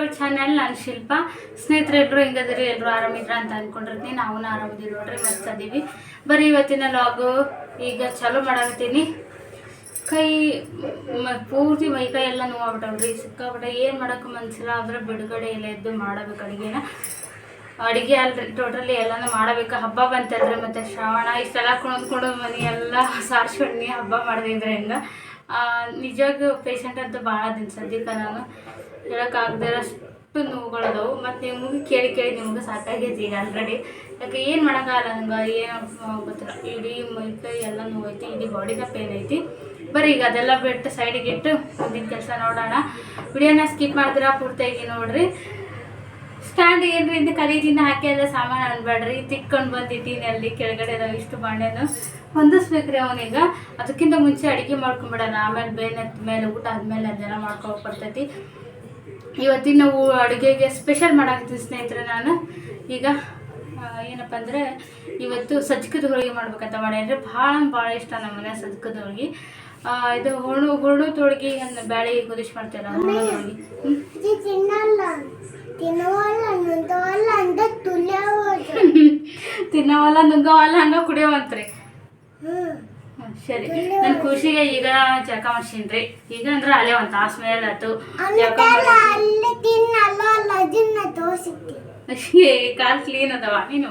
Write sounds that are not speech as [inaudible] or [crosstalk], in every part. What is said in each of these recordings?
Hi channel ನಾನು ಶಿಲ್ಪ. ಸ್ನೇಹಿತರೆ ಎಲ್ಲರೂ ಹೆಂಗದ್ರಿ ಎಲ್ಲರೂ ಆರಾಮಿದ್ರ ಅಂತ ಅಂದ್ಕೊಂಡಿರ್ತೀನಿ ನಾವು ಆರಾಮಿದ್ದೀವಿ ನೋಡ್ರಿ, ಮಸ್ತ್ ಅದೀವಿ. ಬರೀ ಇವತ್ತಿನ ಲಾಗು ಈಗ ಚಾಲೂ ಮಾಡಾಕತ್ತೀನಿ. ಕೈ ಪೂರ್ತಿ ಮೈ ಕೈ ಎಲ್ಲ ನೋವಾಗ್ಬಿಟ್ಟವ್ರಿ. ಸಿಕ್ಕಾಬಿಟ್ಟ ಏನು ಮಾಡೋಕೆ ಮನಸ್ಸಿಲ್ಲ ಆದ್ರೆ ಬಿಡುಗಡೆ ಎಲ್ಲ ಎದ್ದು ಮಾಡಬೇಕು ಅಡುಗೆನ. ಅಡುಗೆ ಅಲ್ರಿ ಟೋಟಲಿ ಎಲ್ಲನೂ ಮಾಡಬೇಕು. ಹಬ್ಬ ಬಂತಲ್ರಿ ಮತ್ತು ಶ್ರಾವಣ. ಇಷ್ಟೆಲ್ಲ ಕುಣಿದ್ಕೊಂಡು ಮನೆ ಎಲ್ಲ ಸಾರ್ಸ್ಕೊಂಡು ಹಬ್ಬ ಮಾಡಿದ್ರೆ ಹೆಂಗೆ. ನಿಜವಾಗೂ ಪೇಷಂಟ್ ಅಂತ ಭಾಳ ದಿನ ಸದ್ಯಕ್ಕೆ ನಾನು. ಹೇಳೋಕ್ಕಾಗದೇ ಅಷ್ಟು ನೋವುಗಳದಾವು. ಮತ್ತು ನಿಮಗೆ ಕೇಳಿ ಕೇಳಿ ನಿಮ್ಗೆ ಸಾಕಾಗೈತಿ ಈಗ ಆಲ್ರೆಡಿ ಯಾಕೆ ಏನು ಮಾಡೋಕ್ಕಾಗಲ್ಲ ಹಂಗೆ? ಏನು ಗೊತ್ತಿಲ್ಲ. ಇಡೀ ಮೈ ಕೈ ಎಲ್ಲ ನೋವೈತಿ, ಇಡೀ ಬಾಡಿನ ಪೇನ್ ಐತಿ. ಬರೀ ಈಗ ಅದೆಲ್ಲ ಬಿಟ್ಟು ಸೈಡಿಗೆ ಇಟ್ಟು ಮುಂದಿನ ಕೆಲಸ ನೋಡೋಣ. ವಿಡಿಯೋನ ಸ್ಕಿಪ್ ಮಾಡ್ತೀರಾ? ಪೂರ್ತಿಯಾಗಿ ನೋಡ್ರಿ. ಸ್ಟ್ಯಾಂಡ್ ಏನ್ರಿ ಇಂದ ಖರೀದಿಯಿಂದ ಹಾಕಿ ಎಲ್ಲ ಸಾಮಾನು ಅನ್ಬೇಡ್ರಿ ತಿಕ್ಕೊಂಡು ಬಂದಿದ್ದೀನಿ ಅಲ್ಲಿ ಕೆಳಗಡೆ ಇದಾವೆ ಇಷ್ಟು ಬಾಣೆನು ಹೊಂದಿಸ್ಬೇಕ್ರಿ ಅವನೀಗ ಅದಕ್ಕಿಂತ ಮುಂಚೆ ಅಡುಗೆ ಮಾಡ್ಕೊಂಬಿಡೋಣ. ಆಮೇಲೆ ಬೇನೆ, ಮೇಲೆ ಊಟ ಆದಮೇಲೆ ಅದೆಲ್ಲ ಮಾಡ್ಕೊಬೇಕು ಬರ್ತೈತಿ. ಇವತ್ತಿನ ನಾವು ಅಡುಗೆಗೆ ಸ್ಪೆಷಲ್ ಮಾಡಾಕ್ತೀನಿ ಸ್ನೇಹಿತರೆ ನಾನು. ಈಗ ಏನಪ್ಪ ಅಂದರೆ ಇವತ್ತು ಸಜ್ಕದ ಹೋಳಿಗೆ ಮಾಡ್ಬೇಕಂತ ಮಾಡಿ ಅಂದರೆ ಭಾಳ ಭಾಳ ಇಷ್ಟ ನಮ್ಮ ಮನೆ ಸಜ್ಕದ ಹೋಳಿಗೆ. ಇದು ಹುಣು ಹುಣು ತೋಳಿಗೆ ಅಂದ್ರೆ ಬ್ಯಾಳಿ ಕುದಿಸಿ ಮಾಡ್ತೇವೆ ಹುಣು ತೋಳಿಗೆ. ತಿನ್ನವಲ್ಲ ನುಂಗವಲ್ಲ ಹಂಗ ಕುಡಿಯೋವಂತ್ರಿ. ಸರಿ. ನನ್ನ ಖುಷಿಗೆ ಈಗ ಜಳಕ ಮಾಡ್ಸಿನ್ರಿ. ಈಗ ಅಂದ್ರೆ ಅಲ್ಲೇ ಒಂದು ತಾಸು ಮೇಲೆ ಆತು ಕಾಲು ಕ್ಲೀನ್ ಅದಾವ. ನೀನು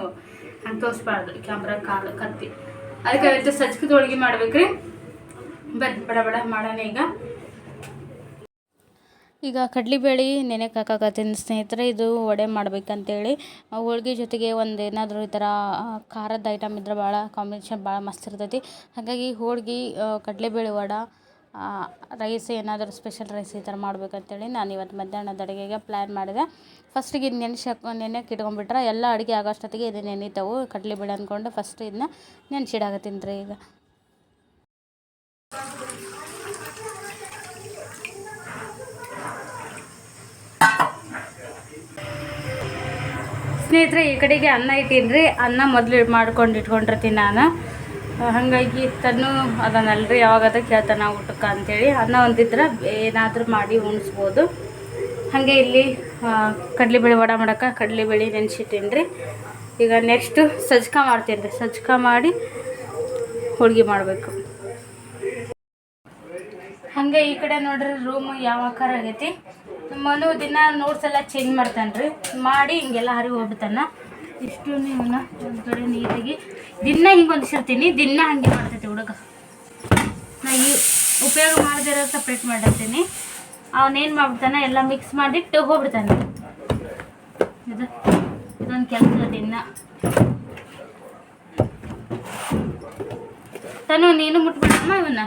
ಹಂಗೆ ತೋರಿಸ್ಬಾರ್ದು. ಕ್ಯಾಮ್ರಾ ಕಾಲು ಕತ್ತಿ. ಅದಕ್ಕೆ ಅವತ್ತು ಸಜ್ಕದ ಹೋಳಿಗೆ ಮಾಡ್ಬೇಕ್ರಿ. ಬರ್ರಿ ಬಡ ಬಡ ಮಾಡೋಣ ಈಗ. ಈಗ ಕಡ್ಲಿಬೇಳೆ ನೆನೆಯೋಕೆ ಹಾಕಾಕತ್ತೀನಿ ಸ್ನೇಹಿತರೆ, ಇದು ವಡೆ ಮಾಡ್ಬೇಕಂತೇಳಿ. ಹೋಳ್ಗೆ ಜೊತೆಗೆ ಒಂದು ಏನಾದರೂ ಈ ಥರ ಖಾರದ ಐಟಮ್ ಇದ್ರೆ ಭಾಳ ಕಾಂಬಿನೇಷನ್ ಭಾಳ ಮಸ್ತ್ ಇರ್ತೈತಿ. ಹಾಗಾಗಿ ಹೋಳ್ಗೆ ಕಡಲೆಬೇಳೆ ವಡೆ ರೈಸ್ ಏನಾದರೂ ಸ್ಪೆಷಲ್ ರೈಸ್ ಈ ಥರ ಮಾಡ್ಬೇಕಂತೇಳಿ ನಾನು ಇವತ್ತು ಮಧ್ಯಾಹ್ನದ ಅಡುಗೆಗೆ ಪ್ಲ್ಯಾನ್ ಮಾಡಿದೆ. ಫಸ್ಟಿಗೆ ಇದು ನೆನೆಸಿ ಹಾಕೊ ನೆನೆಗೆ ಇಟ್ಕೊಂಡ್ಬಿಟ್ರೆ ಎಲ್ಲ ಅಡುಗೆ ಆಗೋಷ್ಟೊತ್ತಿಗೆ ಇದು ನೆನೀತಾವು. ಕಡಲೆಬೇಳೆ ಅಂದ್ಕೊಂಡು ಫಸ್ಟ್ ಇದನ್ನ ನೆನೆಸಿಡಾಕತ್ತೀನಿ ರೀ ಈಗ. ಸ್ನೇಹಿತರೆ, ಈ ಕಡೆಗೆ ಅನ್ನ ಇಟ್ಟೀನಿ ಅನ್ನ ಮೊದಲು ಮಾಡ್ಕೊಂಡು ಇಟ್ಕೊಂಡಿರ್ತೀನಿ ನಾನು. ಹಾಗಾಗಿ ತನ್ನು ಅದನ್ನಲ್ರಿ ಯಾವಾಗದ ಕೇಳ್ತಾನೆ ಊಟಕ್ಕೆ ಅಂಥೇಳಿ ಅನ್ನ ಒಂದಿದ್ರೆ ಏನಾದರೂ ಮಾಡಿ ಉಣಿಸ್ಬೋದು. ಹಾಗೆ ಇಲ್ಲಿ ಕಡಲೆಬೇಳೆ ವಡ ಮಾಡೋಕೆ ಕಡಲೆಬೇಳೆ ನೆನೆಸಿಟ್ಟೀನಿ ರೀ ಈಗ ನೆಕ್ಸ್ಟು ಸಜ್ಕ ಮಾಡ್ತೀನಿ ರೀ ಸಜ್ಕ ಮಾಡಿ ಹೋಳಿಗೆ ಮಾಡಬೇಕು. ಹಾಗೆ ಈ ಕಡೆ ನೋಡ್ರಿ ರೂಮ್ ಯಾವ ಆಕಾರ ಆಗೈತಿ? ಮನು ದಿನ ನೋಟ್ಸ್ ಎಲ್ಲ ಚೇಂಜ್ ಮಾಡ್ತಾನೆ ರೀ. ಮಾಡಿ ಹಿಂಗೆಲ್ಲ ಹರಿ ಹೋಗ್ಬಿಡ್ತಾನ. ಇಷ್ಟು ಇವನ್ನ ಒಂದು ಕಡೆ ನೀಟಾಗಿ ದಿನ ಹಿಂಗೆ ಹೊಂದಿಸಿರ್ತೀನಿ, ದಿನ ಹಂಗೆ ಮಾಡ್ತೈತಿ ಹುಡುಗ. ನಾ ಈ ಉಪಯೋಗ ಮಾಡದಿರೋ ಸಪ್ರೇಟ್ ಮಾಡಿರ್ತೀನಿ. ಅವನೇನು ಮಾಡ್ಬಿಡ್ತಾನೆ, ಎಲ್ಲ ಮಿಕ್ಸ್ ಮಾಡಿಟ್ಟು ಹೋಗ್ಬಿಡ್ತಾನೆ. ಇದು, ಇದೊಂದು ಕೆಲಸ ದಿನ. ತನು, ನೀನು ಮುಟ್ಬಿಡಮ್ಮ ಇವನ್ನ?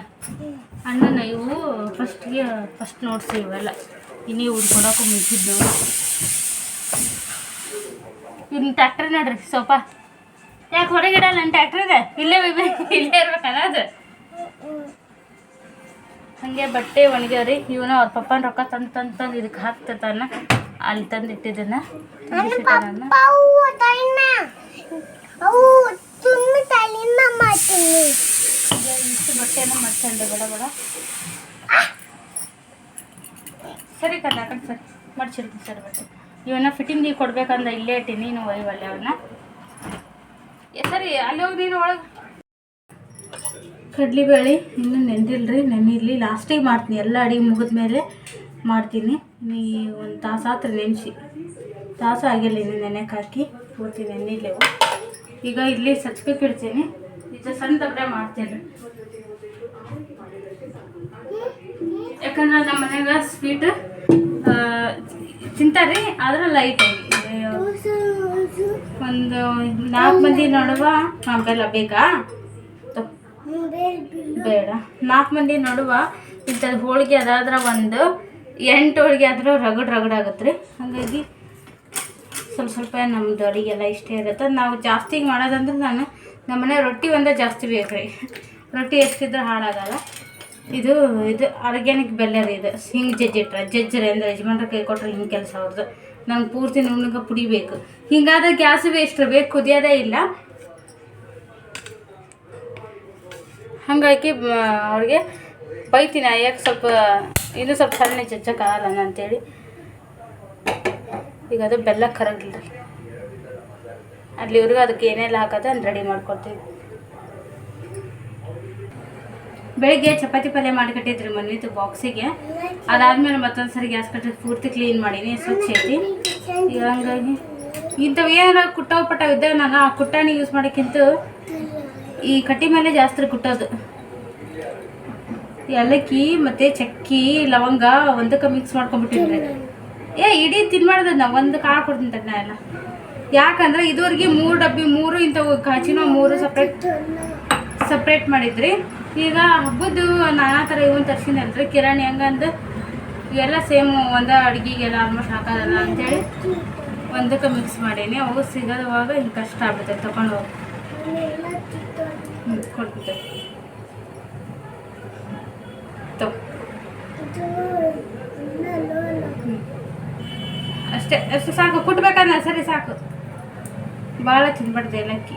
ಅಣ್ಣನ ಇವು ಫಸ್ಟ್ಗೆ ಫಸ್ಟ್ ನೋಡ್ಸಿ ಇವೆಲ್ಲ. ಇನ್ನೀ ಉದ್ಕೊಳಕ್ಕೂ ಮುಗಿದ್ದು ಇನ್ನು ಟ್ಯಾಕ್ಟ್ರ್ ನೋಡ್ರಿ ಸ್ವಲ್ಪ. ಯಾಕೆ ಹೊರಗಿಡ ನನ್ನ ಟ್ಯಾಕ್ಟ್ರಿಗೆ ಇಲ್ಲೇ ಇಲ್ಲೇ ಇರ್ಬೇಕಲ್ಲ ಅದು. ಹಾಗೆ ಬಟ್ಟೆ ಒಣಗ್ಯಾವ್ರಿ. ಇವನು ಅವ್ರ ಪಪ್ಪನ ರೊಕ್ಕ ತಂದು ತಂದು ತಂದು ಇದಕ್ಕೆ ಹಾಕ್ತಿರ್ತಾನ. ಅಲ್ಲಿ ತಂದು ಇಟ್ಟಿದ್ದನ್ನ. ಇಷ್ಟು ಬಟ್ಟೆನ ಮಾಡ್ಕೊಂಡೆ ಬೇಡ ಬೇಡ. ಸರಿ ಕಡೆ ಸರ್. ಮಡ್ಚಿಡ್ತೀನಿ ಸರಿ ಬಟ್ಟೆ ಇವನ್ನ ಫಿಟ್ಟಿಂಗಿಗೆ ಕೊಡ್ಬೇಕಂದ ಇಲ್ಲೇ ಇಟ್ಟೀನಿ, ನೀನು ಒಯ್ವಲ್ಲ ಅವನ್ನ. ಸರಿ, ಅಲ್ಲಿ ಹೋಗಿ ನೀನು ಒಳಗೆ. ಕಡ್ಲಿಬೇಳೆ ಇನ್ನೂ ನೆಂದಿಲ್ರಿ ನೆನಿರ್ಲಿ ಲಾಸ್ಟಿಗೆ ಮಾಡ್ತೀನಿ, ಎಲ್ಲ ಅಡಿಗೆ ಮುಗಿದ ಮೇಲೆ ಮಾಡ್ತೀನಿ. ನೀ ಒಂದು ತಾಸು ಆತ್ರ ನೆನೆಸಿ. ತಾಸು ಆಗಿಲ್ಲ ಇನ್ನು ನೆನೆಗೆ ಹಾಕಿ, ಪೂರ್ತಿ ನೆನ್ನಿಲ್ಲೇವು ಈಗ ಇಲ್ಲಿ ಸಚ್ಕಕ್ಕೆ ಇಡ್ತೀನಿ ಇದು ಸಣ್ಣ ದಬ್ಬರೆ ಮಾಡ್ತೀನಿ. ಯಾಕಂದ್ರೆ ನಮ್ಮ ಮನೆಯಾಗ ಸ್ವೀಟ್ ತಿಂತಾರ್ರಿ ಆದ್ರೆ ಲೈಟ್ ಒಂದು ನಾಲ್ಕು ಮಂದಿ ನೋಡುವ ಬೆಲ್ಲ ಬೇಕಾ. ಬೇಡ. ನಾಲ್ಕು ಮಂದಿ ನೋಡುವ ಇಂಥದ್ದು ಹೋಳಿಗೆ ಅದಾದ್ರೆ ಒಂದು ಎಂಟು ಹೋಳಿಗೆ ಆದರೂ ರಗಡ್ ರಗಡ್ ಆಗುತ್ತೆ ರೀ ಹಾಗಾಗಿ ಸ್ವಲ್ಪ ಸ್ವಲ್ಪ ನಮ್ಮದು ಅಡುಗೆಲ್ಲ ಇಷ್ಟೇ ಇರುತ್ತೆ. ನಾವು ಜಾಸ್ತಿ ಮಾಡೋದಂದ್ರೆ ನಾನು ನಮ್ಮನೆ ರೊಟ್ಟಿ ಒಂದೇ ಜಾಸ್ತಿ ಬೇಕು ರೀ ರೊಟ್ಟಿ ಎಷ್ಟಿದ್ರೆ ಹಾಳಾಗಲ್ಲ. ಇದು ಇದು ಆರ್ಗ್ಯಾನಿಕ್ ಬೆಲ್ಲ ರೀ ಇದು. ಹಿಂಗೆ ಜಜ್ಜಿಟ್ರೆ ಜಜ್ಜರೆ ಅಂದ್ರೆ ಯಜಮಾನ್ರ ಕೈ ಕೊಟ್ರೆ ಹಿಂಗೆ ಕೆಲಸ ಅವ್ರದ್ದು ನಂಗೆ ಪೂರ್ತಿ ನುಣ್ಣಗೆ ಪುಡಿಬೇಕು ಹಿಂಗಾದ್ರೆ ಗ್ಯಾಸ್ ವೇಸ್ಟ್ ಬೇಕು, ಕುದಿಯೋದೇ ಇಲ್ಲ. ಹಾಗಾಗಿ ಅವ್ರಿಗೆ ಬೈತೀನಿ ಯಾಕೆ ಸ್ವಲ್ಪ, ಇನ್ನೂ ಸ್ವಲ್ಪ ಸಣ್ಣ ಜಜ್ಜಕ್ಕಾಗಲ್ಲ ಅಂತೇಳಿ ಈಗ ಅದು ಬೆಲ್ಲ ಕರಗಿಲ್ಲ ಅಲ್ಲಿವರೆಗೂ ಅದಕ್ಕೆ ಏನೆಲ್ಲ ಹಾಕೋದು ರೆಡಿ ಮಾಡ್ಕೊಡ್ತೀವಿ. ಬೆಳಿಗ್ಗೆ ಚಪಾತಿ ಪಲ್ಯ ಮಾಡಿಕಟ್ಟಿದ್ರಿ ಮನೇದು ಬಾಕ್ಸಿಗೆ ಅದಾದ್ಮೇಲೆ ಮತ್ತೊಂದು ಸರಿ ಗ್ಯಾಸ್ ಕಟ್ಟಿ ಪೂರ್ತಿ ಕ್ಲೀನ್ ಮಾಡೀನಿ, ಸ್ವಚ್ಛ ಐತಿ. ಹಂಗಾಗಿ ಇಂಥವು ಏನಾರ ಕುಟ್ಟಾವ್ ಪಟ್ಟಾವ್ ಇದ್ದಾಗ ನಾನು ಆ ಕುಟ್ಟಾಣಿ ಯೂಸ್ ಮಾಡೋಕ್ಕಿಂತ ಈ ಕಟ್ಟಿ ಮೇಲೆ ಜಾಸ್ತಿ ಕುಟ್ಟೋದು. ಏಲಕ್ಕಿ ಮತ್ತು ಚಕ್ಕಿ, ಲವಂಗ ಒಂದಕ್ಕೆ ಮಿಕ್ಸ್ ಮಾಡ್ಕೊಂಡ್ಬಿಟ್ಟಿದ್ರಿ ಏ, ಇಡೀ ತಿನ್ಬಾರ್ದು ನಾವು ಒಂದು ಕಾಳು ಕೊಡ್ತೀನಿ ತಣ್ಣ ಎಲ್ಲ. ಯಾಕಂದ್ರೆ ಇದುವರೆಗೆ ಮೂರು ಡಬ್ಬಿ, ಮೂರು ಇಂಥವು ಕಾಚಿನೋ ಮೂರು ಸಪ್ರೇಟ್ ಸಪ್ರೇಟ್ ಮಾಡಿದ್ರಿ. ಈಗ ಹಬ್ಬದ್ದು ನಾನಾ ಥರ ಇವನ್ ತರ್ಸಿನಲ್ರಿ ಕಿರಾಣಿ ಹೆಂಗಂದು ಇವೆಲ್ಲ ಸೇಮ್ ಒಂದ ಅಡುಗೆಗೆಲ್ಲ ಆಲ್ಮೋಸ್ಟ್ ಹಾಕೋದಲ್ಲ ಅಂತೇಳಿ ಒಂದಕ್ಕೆ ಮಿಕ್ಸ್ ಮಾಡೀನಿ. ಅವು ಸಿಗೋದವಾಗ ಹಿಂಗೆ ಕಷ್ಟ ಆಗುತ್ತೆ ತಗೊಂಡು ಹೋಗಿ ಹ್ಞೂ ಅಷ್ಟೇ, ಅಷ್ಟು ಸಾಕು. ಕುಟ್ಬೇಕಂದ್ರೆ ಸರಿ ಸಾಕು. ಭಾಳ ತಿನ್ಬಾರ್ದು ಏಲಕ್ಕಿ.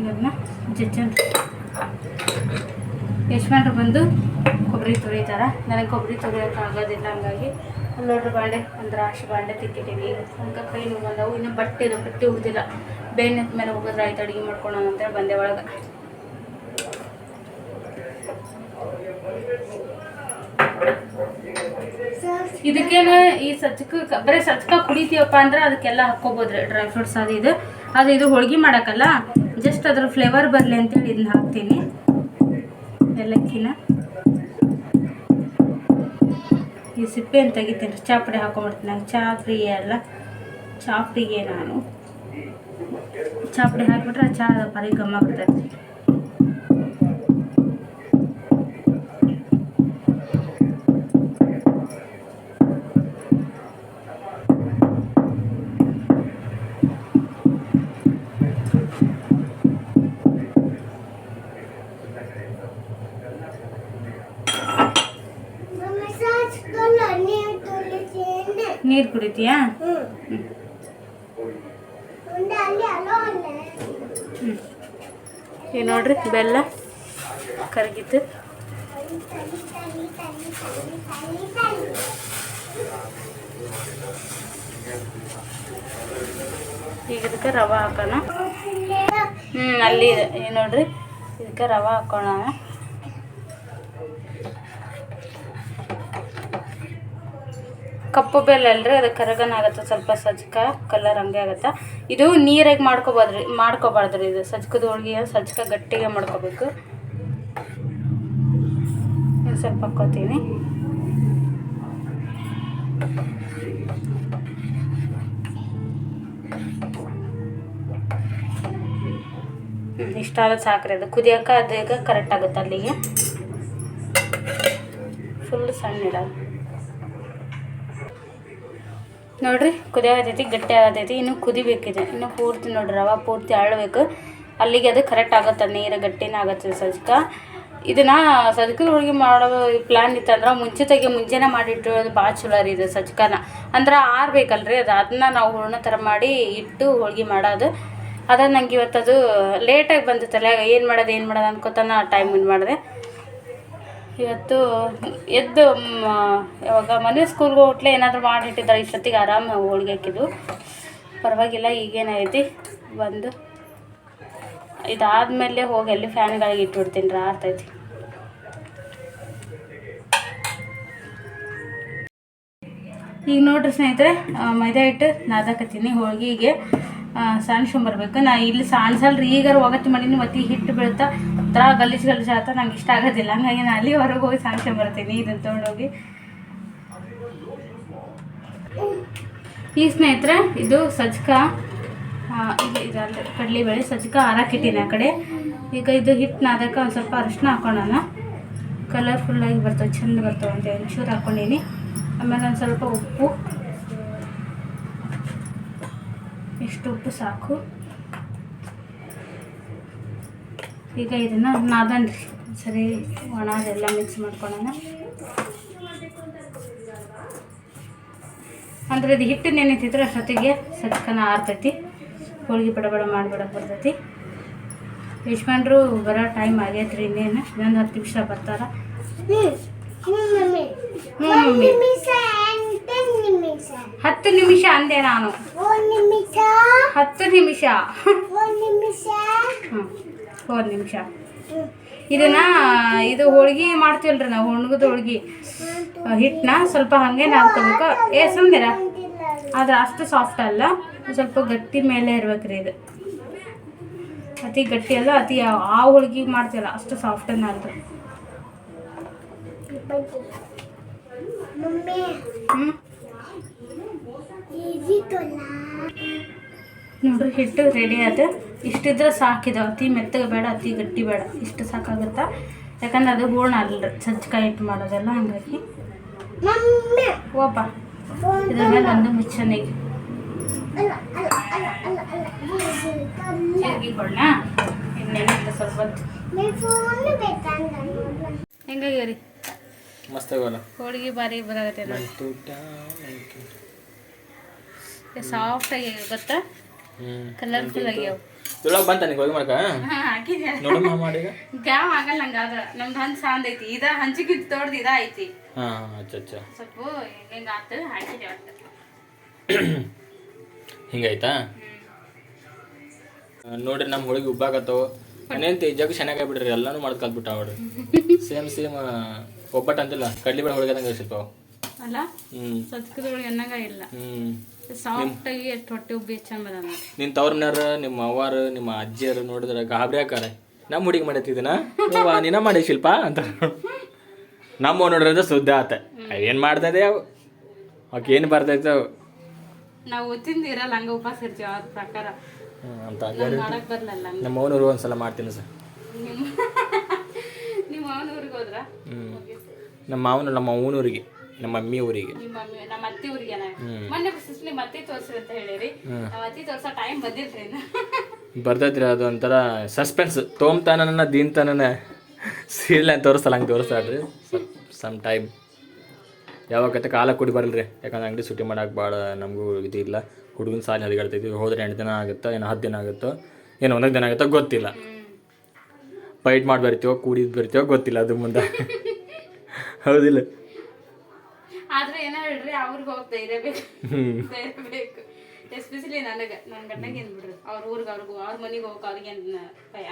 ಇದನ್ನ ಜಜ್ಜನ್. ಯಜಮಾನ್ರು ಬಂದು ಕೊಬ್ಬರಿ ತುರಿತಾರ ನನಗೆ ಕೊಬ್ಬರಿ ಆಗೋದಿಲ್ಲ ಹಂಗಾಗಿ. ನೋಡ್ರಿ ಬಾಂಡೆ, ಒಂದು ರಾಶಿ ಬಾಂಡೆ ತಿಕ್ಕಿದ್ದೀವಿ ಹಂಗೆ ಕೈ ನೋವು ಬಂದವು. ಇನ್ನು ಬಟ್ಟೆ ಇದು ಬಟ್ಟೆ ಉಗ್ದಿಲ್ಲ ಬೇನೆ ಮೇಲೆ ಹೋಗೋದ್ರೆ ಆಯ್ತು, ಅಡುಗೆ ಮಾಡ್ಕೊಳೋಣ ಅಂತೇಳಿ ಬಂದೆ ಒಳಗೆ. ಇದಕ್ಕೇನು ಈ ಸಜ್ಜಕ ಬರೀ ಸಜ್ಜಕ ಕುಡಿತೀವಪ್ಪ ಅಂದ್ರೆ ಅದಕ್ಕೆಲ್ಲ ಹಾಕ್ಕೋಬೋದ್ರಿ. ಡ್ರೈ ಫ್ರೂಟ್ಸ್ ಅದು ಇದು. ಅದು ಇದು ಹೋಳ್ಗೆ ಮಾಡೋಕ್ಕಲ್ಲ ಜಸ್ಟ್ ಅದ್ರ ಫ್ಲೇವರ್ ಬರಲಿ ಅಂತೇಳಿ ಇದನ್ನ ಹಾಕ್ತೀನಿ. ಏಲಕ್ಕಿನ. ಈ ಸಿಪ್ಪೆಯನ್ನು ತೆಗಿತೀನಿ ಚಾ ಪುಡಿ ಹಾಕೊಂಡ್ಬಿಡ್ತೀನಿ ನಂಗೆ ಚಾ ಫ್ರೀ ಅಲ್ಲ. ಚಾ ಫ್ರೀಗೆ ನಾನು. ಚಾ ಪುಡಿ ಹಾಕ್ಬಿಟ್ರೆ ಚಾ ಬರೀ ಗಮ್ಮ ಬರ್ತೈತಿ ಕುಡಿತೀಯಾ ಹ್ಞೂ ಈಗ ನೋಡ್ರಿ ಬೆಲ್ಲ ಕರಗಿತ್ತು ಈಗ ಇದಕ್ಕೆ ರವೆ ಹಾಕೋಣ ಹ್ಞೂ ಅಲ್ಲಿ ಇದೆ ಈಗ ನೋಡ್ರಿ ಇದಕ್ಕೆ ರವೆ ಹಾಕೋಣ ಕಪ್ಪು ಬೆಲ್ಲ ಅಲ್ರಿ, ಅದು ಕರಗನ ಆಗುತ್ತೆ, ಸ್ವಲ್ಪ ಸಜ್ಕ ಕಲರ್ ಹಂಗೆ ಆಗುತ್ತೆ. ಇದು ನೀರಾಗಿ ಮಾಡ್ಕೋಬಾರ್ದ್ರಿ ಮಾಡ್ಕೋಬಾರ್ದ್ರಿ ಇದು. ಸಜ್ಕದ ಹೋಳಿಗೆ ಸಜ್ಕ ಗಟ್ಟಿಗೆ ಮಾಡ್ಕೋಬೇಕು. ಸ್ವಲ್ಪ ಹಾಕ್ಕೋತೀನಿ. ಇಷ್ಟಾದ ಸಾಕ್ರಿ. ಅದು ಕುದಿಯೋಕೆ ಅದು ಈಗ ಕರೆಕ್ಟ್ ಆಗುತ್ತೆ ಅಲ್ಲಿಗೆ. ಫುಲ್ ಸಣ್ಣ ಇಡೋದು ನೋಡ್ರಿ ಕುದಿಯಾಗತೈತಿ ಗಟ್ಟಿ ಆಗತೈತಿ ಇನ್ನು ಕುದಿಬೇಕಿದೆ. ಇನ್ನು ಪೂರ್ತಿ ನೋಡ್ರಿ, ರವೆ ಪೂರ್ತಿ ಅಳ್ಬೇಕು ಅಲ್ಲಿಗೆ ಅದು ಕರೆಕ್ಟ್ ಆಗುತ್ತೆ, ನೀರು ಗಟ್ಟಿನ ಆಗತ್ತೆ ಸಜ್ಕ. ಇದನ್ನ ಸಜ್ಕದ ಹೋಳಿಗೆ ಮಾಡೋ ಪ್ಲ್ಯಾನ್ ಇತ್ತಂದ್ರೆ ತೆಗೆ ಮುಂಚೆನೇ ಮಾಡಿಟ್ಟಿರೋದು ಭಾಳ ಚಲೋ ರೀ ಇದು ಸಜ್ಕನ. ಅಂದ್ರೆ ಆರ್ಬೇಕಲ್ರಿ, ಅದು ಅದನ್ನ ನಾವು ಹೂರ್ಣ ಥರ ಮಾಡಿ ಇಟ್ಟು ಹೋಳಿಗೆ ಮಾಡೋದು. ಅದ ನಂಗೆ ಇವತ್ತು ಅದು ಲೇಟಾಗಿ ಬಂದಿತ್ತಲ್ಲ, ಏನು ಮಾಡೋದು ಏನು ಮಾಡೋದು ಅನ್ಕೋತಾನ ಟೈಮ್ ಇದು ಮಾಡಿದೆ. ಇವತ್ತು ಎದ್ದು ಯಾವಾಗ ಮನೆ ಸ್ಕೂಲ್ಗೆ ಹೋಗ್ಲೆ ಏನಾದರೂ ಮಾಡಿಟ್ಟಿದ್ದಾರೆ ಇಷ್ಟೊತ್ತಿಗೆ ಆರಾಮ ಹೋಳ್ಗೆ ಹಾಕಿದ್ದು. ಪರವಾಗಿಲ್ಲ ಈಗೇನೈತಿ ಬಂದು. ಇದಾದಮೇಲೆ ಹೋಗಿ ಅಲ್ಲಿ ಫ್ಯಾನ್ಗಳಿಗೆ ಇಟ್ಬಿಡ್ತೀನಿ ರೀ ಆರ್ತೈತಿ ಈಗ ನೋಡ್ರಿ ಸ್ನೇಹಿತರೆ ಮೈದಾ ಹಿಟ್ಟು ನಾದಕತ್ತೀನಿ ಹೋಳಿಗೆಗೆ. ಬರಬೇಕು. ನಾ ಇಲ್ಲಿ ಸಾಣಿಸಲ್ರಿ ಈಗಾರು ಒಗಟ್ಟು ಮಾಡೀನಿ ಮತ್ತೆ ಹಿಟ್ಟು ಬೀಳ್ತಾ ಒಂಥರ ಗಲೀಜು ಗಲೀಜು ಆತ ನಂಗೆ ಇಷ್ಟ ಆಗೋದಿಲ್ಲ. ಹಂಗಾಗಿ ನಾನು ಅಲ್ಲಿ ಹೊರಗೆ ಹೋಗಿ ಬರ್ತೀನಿ ಇದನ್ನು ತೊಗೊಂಡೋಗಿ. ಈ ಸ್ನೇಹಿತರೆ, ಇದು ಸಜ್ಕ. ಇದು ಇದಲ್ಲ ಕಡಲೆಬೇಳೆ ಸಜ್ಕ ಹಾರಾಕಿಟ್ಟಿನಿ ಆ ಕಡೆ. ಈಗ ಇದು ಹಿಟ್ಟು ನಾದಕ್ಕೆ ಒಂದು ಸ್ವಲ್ಪ ಅರಿಶಿನ ಹಾಕೊಳ್ಳೋಣ ಕಲರ್ಫುಲ್ಲಾಗಿ ಬರ್ತವೆ ಚೆಂದ ಬರ್ತವೆ ಅಂತ ಒಂಚೂರು ಹಾಕ್ಕೊಂಡಿನಿ ಆಮೇಲೆ ಒಂದು ಸ್ವಲ್ಪ ಉಪ್ಪು. ಇಷ್ಟು ಉಪ್ಪು ಸಾಕು. ಈಗ ಇದನ್ನು ನಾದನ್ರಿ ಸರಿ ಒಣ ಅದೆಲ್ಲ ಮಿಕ್ಸ್ ಮಾಡ್ಕೊಳ್ಳೋಣ. ಅಂದ್ರೆ ಇದು ಹಿಟ್ಟು ನೆನೆತಿದ್ರೆ ಅಷ್ಟೊತ್ತಿಗೆ ಸತ್ಕನ ಆರ್ತೈತಿ. ಹೋಳಿಗೆ ಬಡ ಬಡ ಮಾಡಿಬಿಡಕ್ಕೆ ಬರ್ತೈತಿ. ಯಜಮಾನ್ರು ಬರೋ ಟೈಮ್ ಆಗೈತ್ರಿ ಇನ್ನೇನು? ಇನ್ನೊಂದು ಹತ್ತು ನಿಮಿಷ ಬರ್ತಾರ. ಹತ್ತು ನಿಮಿಷ ಅಂದೆ ನಾನು. ಹತ್ತು ನಿಮಿಷ. ಹ್ಞೂ ಒಂದು ನಿಮಿಷ. ಇದನ್ನ ಇದು ಹೋಳ್ಗೆ ಮಾಡ್ತೀವಲ್ರಿ ನಾವು ಹುಣ್ಗದ ಹೋಳ್ಗೆ. ಹಿಟ್ಟನ್ನ ಸ್ವಲ್ಪ ಹಾಗೆ ನಾದ್ಕೋಬೇಕು ಏ ಸುಮ್ಮನಿರ ಆದ್ರೆ ಅಷ್ಟು ಸಾಫ್ಟ್ ಅಲ್ಲ. ಸ್ವಲ್ಪ ಗಟ್ಟಿ ಮೇಲೆ ಇರ್ಬೇಕ್ರಿ ಇದು. ಅತಿ ಗಟ್ಟಿ ಅಲ್ಲ ಅತಿ ಆ ಹೋಳ್ಗೆ ಮಾಡ್ತೀವಲ್ಲ ಅಷ್ಟು ಸಾಫ್ಟ್ ಅನ್ನ ಮಮ್ಮಿ. ಹ್ಞೂ ನೋಡ್ರಿ ಹಿಟ್ಟು ರೆಡಿ ಆಯ್ತು ಇಷ್ಟಿದ್ರೆ ಸಾಕಿದೆ. ಅತಿ ಮೆತ್ತಗೆ ಬೇಡ ಅತಿ ಗಟ್ಟಿ ಬೇಡ. ಇಷ್ಟು ಸಾಕಾಗುತ್ತಾ? ಯಾಕಂದ್ರೆ ಅದು ಹೂರ್ಣ ಅಲ್ರಿ ಸಜ್ಜಕಾಯಿ ಹಿಟ್ಟು ಮಾಡೋದೆಲ್ಲ ಹಂಗಾಗಿ. ಓಪ ಇದ್ರ ಮೇಲೆ ಒಂದು ಮುಚ್ಚನಿಗೆ ಅಲ್ಲ ಅಲ್ಲ ಅಲ್ಲ ಅಲ್ಲ ಅಲ್ಲ ಹೆಂಗಾಗ್ಯಾರಿ ಹೋಳಿಗೆ ಬಾರಿ ಬರಾಗತ್ತೆ ಸಾಫ್ಟ್ ಆಗಿ ಗೊತ್ತಾ? ಕಲರ್ಫುಲ್ ಆಗ್ಯಾವ. ಇದ್ರೊಳಗೆ ಬಂತ ನೀನು ಹೋಗಿ ಮಾಡ್ಕ? ನೋಡಮ್ಮ ಮಾಡಿ ಗ್ಯಾವ್ ಆಗಲ್ಲ ನಂಗೆ ಅದ ನಮ್ದು ಹಂಚ್ ಸಾಂದ್ ಐತಿ. ಇದ ಹಂಚಿಗಿದ್ ತೋಡ್ದು ಇದ ಐತಿ. ಹಾ ಅಚ್ಚ ಅಚ್ಚ. ಸ್ವಲ್ಪ ಹೆಂಗ ಆತು ಹಾಕಿದೆ ಒಟ್ಟು ಹಿಂಗಾಯ್ತಾ ನೋಡ್ರಿ ನಮ್ಮ ಹುಡುಗಿ ಉಬ್ಬಾಕತ್ತವ ಮನೇಂತಿ ಜಗ್ ಚೆನ್ನಾಗಿ ಬಿಡ್ರಿ ಎಲ್ಲಾನು ಮಾಡ್ದು ಕಲ್ತ್ಬಿಟ್ಟ ನೋಡ್ರಿ ಸೇಮ್ [laughs] ಸೇಮ್ ಒಬ್ಬಟ್ಟು ಅಂತಿಲ್ಲ. ಕಡ್ಲಿ ಬೇಡ ಹುಡುಗದಂಗೆ ಸ್ವಲ್ಪ ಅವು. ಅಲ್ಲ? ಸತ್ಕದೊಳಗೆ ಅನ್ನಂಗ ಇಲ್ಲ. ಸಾಫ್ಟ್ ಆಗಿ ಹೊಟ್ಟೆ ಉಬ್ಬಿ ಚಂದ ಬದ ನಿನ್ ತವ್ರ ಮನೆಯವ್ರು ನಿಮ್ಮ ಅವ್ವಾರು ನಿಮ್ಮ ಅಜ್ಜಿಯರು ನೋಡಿದ್ರೆ ಗಾಬರಿ ಹಾಕಾರ ನಮ್ಮ ಹುಡುಗಿ ಮಾಡತ್ತಿದ್ದನ? ನೀನ ಮಾಡಿ ಶಿಲ್ಪ ಅಂತ. ನಮ್ಮ ನೋಡ್ರೆ ಸುದ್ದ ಆತ. ಏನು ಮಾಡ್ತದೆ ಅವು? ಅವಕ್ಕೆ ಏನು ಬರ್ತೈತೆ ಅವು ನಾವು ತಿಂದಿರಲ್ಲ ಹಂಗ ಉಪವಾಸ ಇರ್ತೀವಿ ಅವ್ರ ಪ್ರಕಾರ. ಅಂತ ನಮ್ಮ ಅವನೂರು ಒಂದ್ಸಲ ಮಾಡ್ತೀನಿ ಸರ್. ನಿಮ್ಮ ಅವನೂರಿಗೆ ಅವನ ಹೋದ್ರ? ನಮ್ಮ ಮಾವನ ನಮ್ಮ ಅವನೂರಿಗೆ ನಮ್ಮ ಮಮ್ಮಿ ಊರಿಗೆ. ನಿಮ್ಮ ಮಮ್ಮಿ ನಮ್ಮ ಅತ್ತಿ ಊರಿಗೆ ಮೊನ್ನೆ ಸಿಸ್ ನಿಮ್ಮ ಅತ್ತಿ ತೋರ್ಸ್ರಿ ಅಂತ ಹೇಳಿರಿ. ನಮ್ಮ ಅತ್ತಿ ತೋರ್ಸೋ ಟೈಮ್ ಬಂದಿಲ್ರಿ ಇನ್ನು. ಬರ್ತೈತ್ರಿ ಅದು ಒಂಥರ ಸಸ್ಪೆನ್ಸ್ ತೋಮ್ತಾನ ದೀನ್ತಾನ ಸೀರಿಯಲ್ ಅಂತ ತೋರಿಸ್ತಲ್ಲ ಹಂಗೆ ತೋರಿಸ್ತಾಳ್ರಿ ಸಮ್ ಟೈಮ್ ಯಾವಾಗತ್ತೆ ಕಾಲ ಕುಡಿ ಬರಲ್ರಿ. ಯಾಕಂದ್ರೆ ಅಂಗಡಿ ಸುಟ್ಟಿ ಮಾಡಕ್ಕೆ ಭಾಳ ನಮಗೂ ಇದು ಇಲ್ಲ. ಹುಡುಗನ ಸಾಲಿ ಹದಿಗಾಡ್ತೈತಿ ಹೋದ್ರೆ ಎಂಟು ದಿನ ಆಗುತ್ತೋ ಏನು ಹತ್ತು ದಿನ ಆಗುತ್ತೋ ಏನು ಒಂದಕ್ಕೆ ದಿನ ಆಗುತ್ತೋ ಗೊತ್ತಿಲ್ಲ. ಫೈಟ್ ಮಾಡಿ ಬರ್ತೀವೋ ಕೂಡಿದ್ ಬರ್ತೀವೋ ಗೊತ್ತಿಲ್ಲ ಅದು ಮುಂದೆ. [laughs] ಹೌದಿಲ್ಲ. ಆದ್ರೆ ಏನೋ ಹೇಳ್ರಿ ಅವ್ರಿಗೆ ಹೋಗಿ ಧೈರ್ಯ ಬೇಕು. ಧೈರ್ಯ ಬೇಕು. ಎಸ್ಪೆಷಲಿ ನನಗೆ ನನ್ನ ಗಂಡಗೆ ಏನ್ ಬಿಡ್ರಿ ಅವ್ರ ಊರಿಗೆ ಅವ್ರಿಗೂ ಅವ್ರ ಮನೆಗೆ ಹೋಗಕ್ಕೆ ಅವ್ರಿಗೆ ಏನ್ ಭಯ?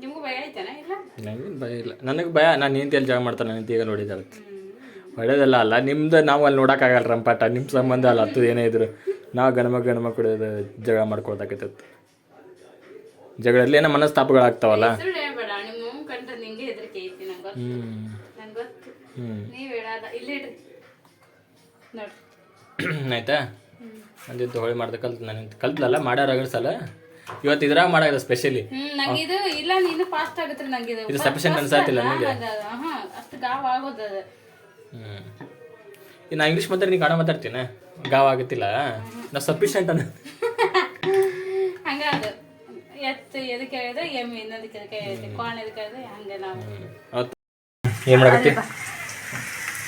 ನಿಮಗೂ ಭಯ ಐತನ ಇಲ್ಲ? ನನಗೇನು ಭಯ ಇಲ್ಲ. ನನಗೆ ಭಯ ನಾನು ನಿಂತೆಲ್ಲಿ ಜಾಗ ಮಾಡ್ತಾನೆ ನಾನು ಈಗ ನೋಡಿದ್ದಾಳೆ ಒಳ್ಳೇದಲ್ಲ ಅಲ್ಲ ನಿಮ್ದು ನಾವು ಅಲ್ಲಿ ನೋಡೋಕ್ಕಾಗಲ್ಲ ರಂಪಾಟ ನಿಮ್ಮ ಸಂಬಂಧ ಅಲ್ಲ ಹತ್ತು ಏನೇ ಇದ್ರು. ನಾವು ಗಣಮ ಗಣಮಕ್ಕಳು ಜಗಳ ಮಾಡ್ಕೊಳ್ತಾಕೈತತ್ತು ಜಗಳದಲ್ಲಿ ಏನೋ ಮನಸ್ತಾಪಗಳಾಗ್ತಾವಲ್ಲ ಸುಳ್ಳು ಹೇಳ್ಬೇಡ ನಿಮ್ಮ ಅವ್ನ್ ಕಂಡ್ರೆ ನಿಂಗೆ ಹೆದರಿಕೆ ಐತಿ ನಂಗೆ ಗೊತ್ತು. ನೀವ್ ಹೇಳಾದ ಇಲ್ಲೇ ಇಡ್ರಿ. ನೋಡ್ರಿ ಆಯ್ತಾ? ಅಂದಿದ್ದು ಹೋಳಿ ಮಾಡ್ದೆ ಕಲ್ತು ನಾನು ಕಲ್ತಲ್ಲ ಮಾಡ್ಯಾರ ಅಗರ್ಸಲ್ಲ ಇವತ್ತು ಇದ್ರಾಗ ಮಾಡಾಗಿದೆ ಸ್ಪೆಷಲಿ ನಂಗೆ ಇದು ಇಲ್ಲ ನೀನು ಫಾಸ್ಟ್ ಆಗುತ್ತೆ ನಂಗೆ ಇದು. ಸಫಿಷಿಯಂಟ್ ಅನ್ಸಾತಿಲ್ಲ ನನಗೆ ಅಷ್ಟು ಗಾವ್ ಆಗೋದು ಹ್ಞೂ ನಾ ಇಂಗ್ಲೀಷ್ ಮಾತಾಡಿ ನೀ ಕನ್ನಡ ಮಾತಾಡ್ತೀನ. ಗಾವ ಆಗುತ್ತಿಲ್ಲ. ನಾ ಸಫಿಷಿಯಂಟ್ ಅನ್ನ [laughs] ಹಂಗಾದ ಎತ್ತು ಎದಕ್ಕೆ ಹೇಳಿದ್ರೆ ಎಮ್ಮೆ ಇನ್ನೊಂದಕ್ಕೆ ಎದಕ್ಕೆ ಹೇಳಿದೆ ಕೋಣ ಎದಕ್ಕೆ ಹೇಳಿದ್ರೆ ಹಂಗೆ ನಾವು. ಏನು ಮಾಡಕತ್ತಿ?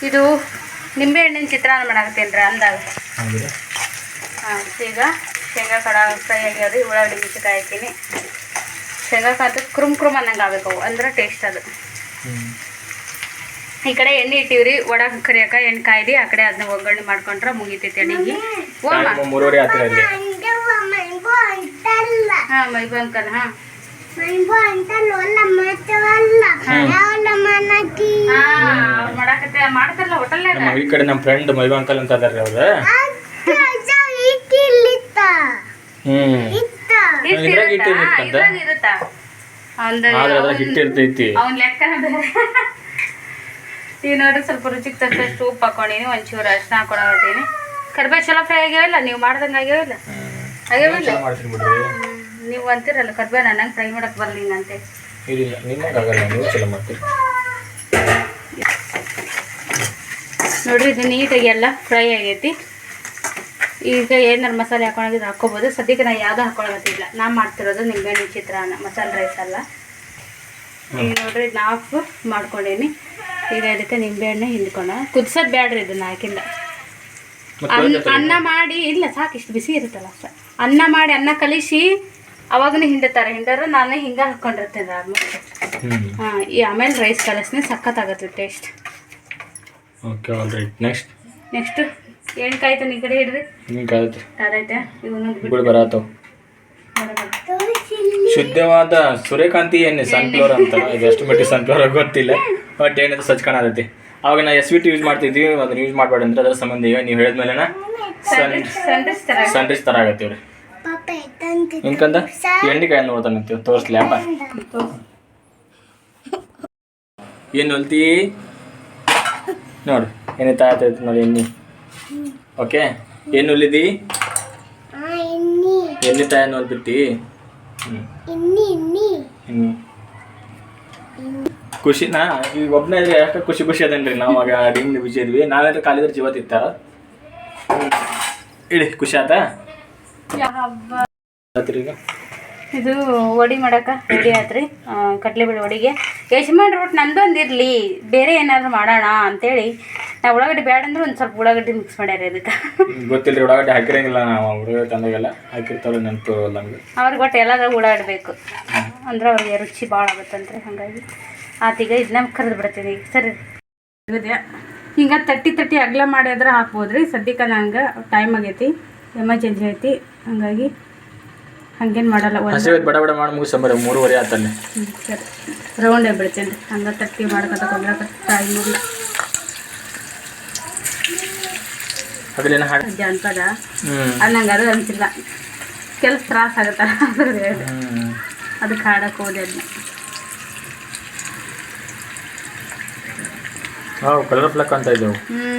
ಇದು ನಿಂಬೆ ಹಣ್ಣಿನ ಚಿತ್ರಾನ್ನ ಮಾಡಾಕತ್ತೇನ್ರಿ ಅಂದಾಗ. ಹಾಂ ಈಗ ಶೇಂಗಾ ಕಡ ಫ್ರೈ ಆಗ್ಯಾವ್ರಿ ಉಳ್ಳಾಗಡ್ಡಿ ಮೆಣಸಿನ್ಕಾಯಿ ಹಾಕಿನಿ ಶೇಂಗಾ ಕಾಯ್ದು ಕ್ರುಮ್ ಕ್ರುಮ್ ಅನ್ನಂಗೆ ಆಗಬೇಕು ಅವು ಅಂದ್ರೆ ಟೇಸ್ಟ್ ಅದು. ಈ ಕಡೆ ಎಣ್ಣೆ ಇಟ್ಟಿವ್ರಿ ಒಡ ಕರಿಯಾಕ ಎಣ್ಣೆ ಕಾಯ್ದಿ ಆ ಕಡೆ ಅದನ್ನ ಒಗ್ಗರಣೆ ಮಾಡ್ಕೊಂಡ್ರೆ ಮುಗಿತೈತಿ ಅಡಿಗೆ ಹಾ ಮೈಬೋ ಅಂಕಲ್ ಹಾಂ ಮಾಡ್ತಾರಲ್ಲ ಹೋಟೆಲ್ನಾಗ ನಮ್ಮ ಈ ಕಡೆ ನಮ್ಮ ಫ್ರೆಂಡ್ ಮೈವಾಂಕಲ್ ಅಂಕಲ್ ಅಂತ ಅದಾರ ಅವ್ರು. ಹ್ಮ್. ಇದ್ರಾಗ ಇರುತ್ತಾ? ಆದ್ರೆ ಅದ್ರಾಗ ಅವ್ನ ಲೆಕ್ಕನ ಬೇರೆ ಈಗ ನೋಡ್ರಿ ಸ್ವಲ್ಪ ರುಚಿಗೆ ತಕ್ಕಷ್ಟು ಉಪ್ಪು ಹಾಕೊಂಡಿನಿ ಒಂಚೂರು ಅರ್ಶಿನ ಹಾಕೊಳಕತ್ತೀನಿ ಕರ್ಬೇವು ಚಲೋ ಫ್ರೈ ಆಗ್ಯಾವಿಲ್ಲ? ನೀವು ಮಾಡ್ದಂಗೆ ಆಗ್ಯಾವಿಲ್ಲ? ಆಗ್ಯಾವಿಲ್ಲ? ನೀವು ಅಂತೀರಲ್ಲ ಕರ್ಬೇವು ನನಗೆ ಫ್ರೈ ಮಾಡಕ್ಕೆ ಬರಲಿ ಅಂತೆ. ಇಲ್ಲ ನಿಮಗೆ ಆಗಲ್ಲ ನೀವು ಚಲೋ ಮಾಡ್ತೀರಿ. ನೋಡ್ರಿ ಇದು ನೀಟಾಗಿ ಎಲ್ಲ ಫ್ರೈ ಆಗೈತಿ. ಈಗ ಏನಾರು ಮಸಾಲೆ ಹಾಕೊಂಡಿದ್ದು ಹಾಕೋಬೋದು ಸದ್ಯಕ್ಕೆ ನಾನು ಯಾವುದೂ ಹಾಕೊಳ್ಳೋದಿಲ್ಲ ನಾ ಮಾಡ್ತಿರೋದು ನಿಂಬೆಹಣ್ಣು ಚಿತ್ರಾನ್ನ ಮಸಾಲೆ ರೈಸ್ ಅಲ್ಲ. ಈಗ ನೋಡ್ರಿ ನಾಲ್ಕು ಆಫ್ ಮಾಡ್ಕೊಂಡೀನಿ. ಈಗ ಅದಕ್ಕೆ ನಿಂಬೆಹಣ್ಣು ಹಿಂಡ್ಕೊಂಡ ಕುದಿಸೋದು ಬೇಡ್ರಿ ಇದನ್ನ ಹಾಕಿಂದ. ಅನ್ನ ಅನ್ನ ಮಾಡಿ ಇಲ್ಲ ಸಾಕು ಇಷ್ಟು ಬಿಸಿ ಇರುತ್ತಲ್ಲ ಅಷ್ಟ. ಅನ್ನ ಮಾಡಿ ಅನ್ನ ಕಲಿಸಿ ಅವಾಗನೇ ಹಿಂಡತಾರೆ ಹಿಂಡಾರ ನಾನೇ ಹಿಂಗೆ ಹಾಕ್ಕೊಂಡಿರ್ತೇನೆ ಆಲ್ಮೋಸ್ಟ್. ಹಾಂ ಈ ಆಮೇಲೆ ರೈಸ್ ಕಲಸ್ನಿ ಸಖತ್ತಾಗತ್ತೆ taste okay all right next next ಏನು ಕಾಯ್ತಾನೆ ಈ ಕಡೆ ಹಿಡ್ರಿ ಹಿಂಗೆ ಕಾಯ್ತು. ಕಾದೈತೆ ಇವನ್ನೊಂದು ಬಿಡು. ಬರತ್ತವ ಶುದ್ಧವಾದ ಸೂರ್ಯಕಾಂತಿ ಎಣ್ಣೆ. ಸನ್ಫ್ಲವರ್ ಅಂತ [laughs] ಇದು ಎಷ್ಟು ಮೆಟ್ಟಿ ಸನ್ಫ್ಲವರ್ ಗೊತ್ತಿಲ್ಲ. ಬಟ್ ಏನಿದೆ ಸಚ್ ಕಾಣತೈತಿ. ಅವಾಗ ನಾ ಎಸ್ ವಿ ಟಿ ಯೂಸ್ ಮಾಡ್ತಿದ್ವಿ ಅದನ್ನ ಯೂಸ್ ಮಾಡಬೇಡ ಅಂದ್ರೆ ಅದರ ಸಂಬಂಧ ಈಗ ನೀವು ಹೇಳಿದ್ಮೇಲೆ ಸನ್ರೈಸ್ ಥರ ಆಗತ್ತೀವಿ ರೀ ಹಿಂಕಂದ ಎಣ್ಣೆ ಕಾಯಿ ನೋಡ್ತಾನಂತೀವಿ ತೋರಿಸ್ಲಿ ಅಪ್ಪ. ಏನು ಹೊಲ್ತಿ? ನೋಡು ಎಣ್ಣೆ ತಾಯ್ತೈತೆ ನೋಡಿ ಎಣ್ಣೆ. ಓಕೆ ಏನು ಉಳಿದಿ ಎಣ್ಣೆ. ತಾಯ ಹ್ಞೂ ಇನ್ನಿ ಇನ್ನಿ ಖುಷಿನಾ ಈಗ ಒಬ್ಬನೇ ಇದ್ರೆ ಎಷ್ಟು ಖುಷಿ ಖುಷಿ ಅದೇನ್ರಿ ನಾವು ಆಗ ಅಡಿಗೆ ಬಿಜಿ ಇದ್ವಿ. ನಾವೇನ್ರ ಕಾಲಿದ್ರೆ ಜೀವ ತಿಂತಾರ ಇಡಿ ಖುಷಿ ಆತ? ಹಬ್ಬ. ಈಗ. ಇದು ವಡಿ ಮಾಡಕ ರೆಡಿ ಆತ್ರಿ. ಕಡ್ಲೆಬೇಳೆ ವಡಿಗೆ. ಯಜಮಾನ್ ರೂಟ್ ನಂದೊಂದು ಇರಲಿ ಬೇರೆ ಏನಾದರೂ ಮಾಡೋಣ ಅಂತೇಳಿ. ನಾ ಉಳ್ಳಾಗಡ್ಡಿ ಬೇಡ ಅಂದ್ರೆ ಒಂದು ಸ್ವಲ್ಪ ಉಳ್ಳಾಗಡ್ಡಿ ಮಿಕ್ಸ್ ಮಾಡ್ಯಾರ ಇದಕ್ಕೆ ಗೊತ್ತಿಲ್ಲ ಉಳ್ಳಾಗಡ್ಡಿ ಹಾಕಿರಂಗಿಲ್ಲ ನಾವು ತಂದಾಗೆಲ್ಲ. ಹಾಕಿರ್ತಾವೆ ನೆನಪು ನಮ್ಗೆ ಅವ್ರಿಗೆ ಒಟ್ಟು ಎಲ್ಲಾದ್ರೂ ಉಳ್ಳಾಗಡ್ಬೇಕು ಅಂದ್ರೆ ಅವ್ರಿಗೆ ರುಚಿ ಭಾಳ ಆಗುತ್ತಂತ್ರಿ ಹಾಗಾಗಿ. ಆತೀಗ ಇದನ್ನ ಕರೆದು ಬಿಡ್ತೀನಿ. ಈಗ ಸರಿ ಹಿಂಗೆ ತಟ್ಟಿ ತಟ್ಟಿ ಅಗ್ಲ ಮಾಡಿದ್ರೆ ಹಾಕ್ಬೋದ್ರಿ. ಸದ್ಯಕ್ಕೆ ನಂಗೆ ಟೈಮ್ ಆಗೈತಿ. ಎಮರ್ಜೆನ್ಸಿ ಐತಿ. ಹಾಗಾಗಿ ಹಂಗೇನು ಮಾಡಲ್ಲ ಒಂದು ಹಸಿವೆ ಬಡ ಬಡ ಮಾಡಿ ಮುಗಿಸ್ಕೊಂಬರ ಮೂರುವರೆ ಆತಲ್ಲಿ ಹ್ಮ್, ಸರಿ. ರೌಂಡೇ ಬಿಡ್ತೀನಿ. ರೀ ಹಂಗೆ ತಟ್ಟಿ ಮಾಡ್ಕೊತ ಕೊಂದ್ರಕ ಟೈಮ್ ಇಲ್ಲ ಅದ್ರೇನು ಹಾಡು ಜಾನಪದ ಹ್ಞೂ ಅದು ನಂಗೆ ಅದು ಅನ್ಸಿಲ್ಲ. ಕೆಲಸ ತ್ರಾಸ ಆಗತ್ತಲ್ಲ ಅದ್ರದ್ದು ಹೇಳ್ದೆ ಹ್ಞೂ ಅದಕ್ಕೆ ಹಾಡಕ್ಕೆ ಹೋದೆ ಅದನ್ನ ಹಾಂ ಕಲರ್ ಫ್ಲಕ್ ಅಂತ ಇದ್ದವು. ಹ್ಞೂ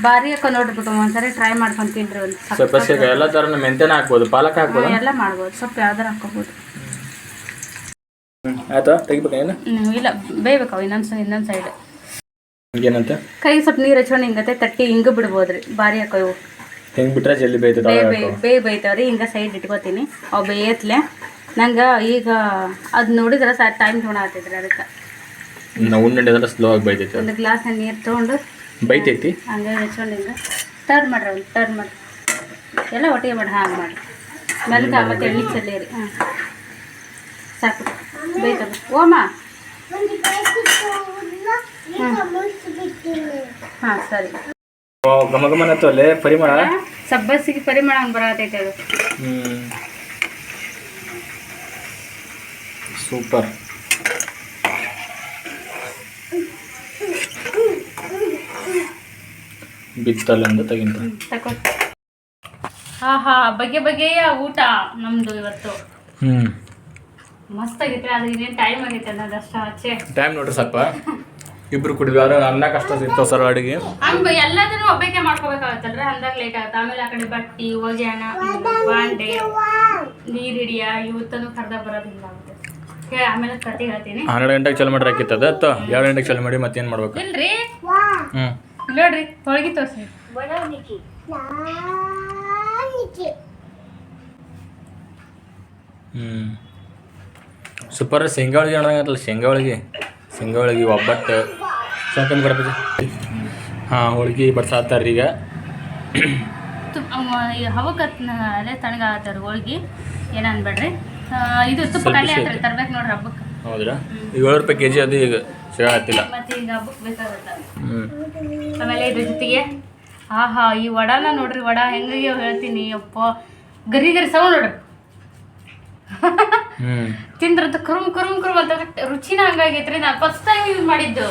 ಭಾರಿ ಹಾಕೋ ನೋಡ್ರಿ ಒಂದ್ಸರಿ ಟ್ರೈ ಮಾಡ್ಕೊಂಡು ತಿನ್ರಿ ಒಂದು ಸ್ವಲ್ಪ ಎಲ್ಲ ಥರ ಮೆಂತೆನ ಹಾಕ್ಬೋದು ಪಾಲಕ್ ಹಾಕ್ಬೋದು? ಎಲ್ಲ ಮಾಡ್ಬೋದು ಸೊಪ್ಪು ಯಾವ್ದಾರು ಹಾಕಬಹುದು ಹ್ಞೂ ಆಯ್ತಾ? ತೆಗಿಬೇಕು ಏನು? ಹ್ಮ್, ಇಲ್ಲ ಬೇಯ್ಬೇಕು ಇನ್ನೊಂದು ಇನ್ನೊಂದು ಸೈಡ್ ಏನಂತ ಕೈ ಸ್ವಲ್ಪ ನೀರು ಹಚ್ಕೊಂಡು ಹಿಂಗತ್ತೆ ತಟ್ಟಿ ಹಿಂಗ ಬಿಡ್ಬೋದ್ರಿ ಭಾರಿ ಹಾಕೋ ಇವು. ಹೆಂಗೆ ಬಿಟ್ರೆ ಜಲ್ದಿ ಬೇಯ್ತದೆ ಬೇ ಅವಾಗ ಬೇ ಬೇ ಬೈತಾವ್ರಿ ಹಿಂಗೆ ಸೈಡ್ ಇಟ್ಕೋತೀನಿ. ಅವು ಬೇಯತ್ಲೆ ನಂಗೆ ಈಗ ಅದು ನೋಡಿದ್ರೆ ಸಹ ಟೈಮ್ ತೊಗೊಳತ್ತಿದ್ರಿ ಅದಕ್ಕೆ. ನಾವು ಉಂಡೆ ಅಂದ್ರೆ ಸ್ಲೋ ಆಗಿ ಬೈತೈತೆ. ಒಂದು ಗ್ಲಾಸ್ ನೀರು ತೊಗೊಂಡು ಬೈತೈತಿ? ಹಂಗೆ ಹಚ್ಕೊಂಡು ಟರ್ನ್ ಮಾಡ್ರಿ ಒಂದು ಟರ್ನ್ ಮಾಡಿ ಎಲ್ಲ ಒಟ್ಟಿಗೆ ಮಾಡಿ ಹಾಗೆ ಮಾಡಿ. ಮೆಲ್ಕ ಮತ್ತೆ ಎಣ್ಣೆ ಚೆಲ್ಲಿರಿ ಹಾಂ. ಸಾಕು. ಬೇಯ್ತದ ಓಮ. ಹಾಂ. ಸರಿ. ಓ ಘಮ ಘಮನ ಅಲ್ಲೇ ಪರಿಮಳ ಸಬ್ಬಸಿಗೆ ಪರಿಮಳ ಹಂಗೆ ಬರತೈತೆ ಅದು. ಹ್ಞೂ ಸೂಪರ್. ಬಿತ್ತಲ್ಲಿಂದ ತೆಗಿಂತ. ತಕೋ. ಹಾ ಹಾ ಬಗೆ ಬಗೆಯ ಊಟ ನಮ್ದು ಇವತ್ತು. ಹ್ಞೂ ಮಸ್ತ್ ಆಗೈತೆ ಅದು ಇನ್ನೇನು ಟೈಮ್ ಆಗೈತೆ ಅನ್ನೋದಷ್ಟ ಆಚೆ. ಟೈಮ್ ನೋಡ್ರಿ ಸ್ವಲ್ಪ. ಇಬ್ರು ಕುಡಿದ್ವಿ ಆದ್ರೆ ಅನ್ನ ಕಷ್ಟ ಸಿಗ್ತಾವ ಸರ್ ಅಡಿಗೆ. ಹಂಗ ಎಲ್ಲದನ್ನು ಒಬ್ಬಕ್ಕೆ ಮಾಡ್ಕೋಬೇಕಾಗತ್ತಲ್ರಿ? ಅಂದಾಗ ಲೇಟ್ ಆಗುತ್ತೆ. ಆಮೇಲೆ ಆ ಕಡೆ ಬಟ್ಟಿ ಒಗ್ಯಾಣ ಬಾಂಡೆ ನೀರ್ ಹಿಡಿಯ ಇವತ್ತನ್ನು ಕರ್ದ ಬರೋದಿಲ್ಲ ಆಗುತ್ತೆ. ಆಮೇಲೆ ಕತೆ ಹೇಳ್ತೀನಿ. ಹನ್ನೆರಡು ಗಂಟೆಗೆ ಚಲೋ ಮಾಡ್ರಿ ಹಾಕಿತ್ತದ ಅತ್ತ ಎರಡು ಗಂಟೆಗೆ ಚಲೋ ಮಾಡಿ ಮತ್ತೇನು ಮಾಡ್ಬೇಕು? ಇಲ್ರಿ? ಹ್ಞೂ ನೋಡ್ರಿ ತೊಳಗಿ ತೋರಿಸಿ ಹ್ಮ್. ಹ್ಞೂ ಸೂಪರ್ ಶೇಂಗಾ ಹೋಳಿಗೆ ಅನ್ನೋಂಗತ್ತಲ್ಲ ಶೇಂಗಾ ಹೋಳಿಗೆ ಶೇಂಗಾ ಹೋಳಿಗೆ ಒಬ್ಬಟ್ಟು ಸಾಕಂದು ಗಣಪತಿ ಹಾಂ ಹೋಳಿಗೆ ಬಡ್ಸಾತಾರ ಈಗ. ಹವಕ್ಕೆ ಅದೇ ತಣ್ಣಗಾಗತ್ತಾರ ಹೋಳ್ಗಿ. ಏನ ಅನ್ಬೇಡ್ರಿ? ಆ, ಇದು ತುಪ್ಪ ಸ್ವಲ್ಪ ಕಡ್ಲೆ ಹಾಕ್ರಿ ತರ್ಬೇಕು ನೋಡ್ರಿ ಹಬ್ಬಕ್ಕೆ. ಹೌದ್ರಾ? ಈಗ ಏಳು ರೂಪಾಯಿ ಕೆ ಜಿ ಅದು ಈಗ ಸಿಗತ್ತಿಲ್ಲ ಮತ್ತೆ ಈಗ ಹಬ್ಬಕ್ಕೆ ಬೇಕಾಗತ್ತ. ಹ್ಞೂ ಆಮೇಲೆ ಇದ್ರ ಜೊತೆಗೆ ಆಹಾ ಈ ವಡಾನ ನೋಡ್ರಿ ವಡಾ ಹೆಂಗಾಗ್ಯಾವ ಹೇಳ್ತೀನಿ ಅಪ್ಪ. ಗರಿ ಗರಿ ಸೌಂಡ್ ನೋಡ್ರಿ. ಹ್ಞೂ ತಿಂದ್ರಂತ ಕರುಮ್ ಕರುಮ್ ಕರುಮ್ ಅಂತ ರುಚಿನ ಹಂಗಾಗೈತ್ರಿ. ನಾ ಫಸ್ಟ್ ಟೈಮ್ ಯೂಸ್ ಮಾಡಿದ್ದು.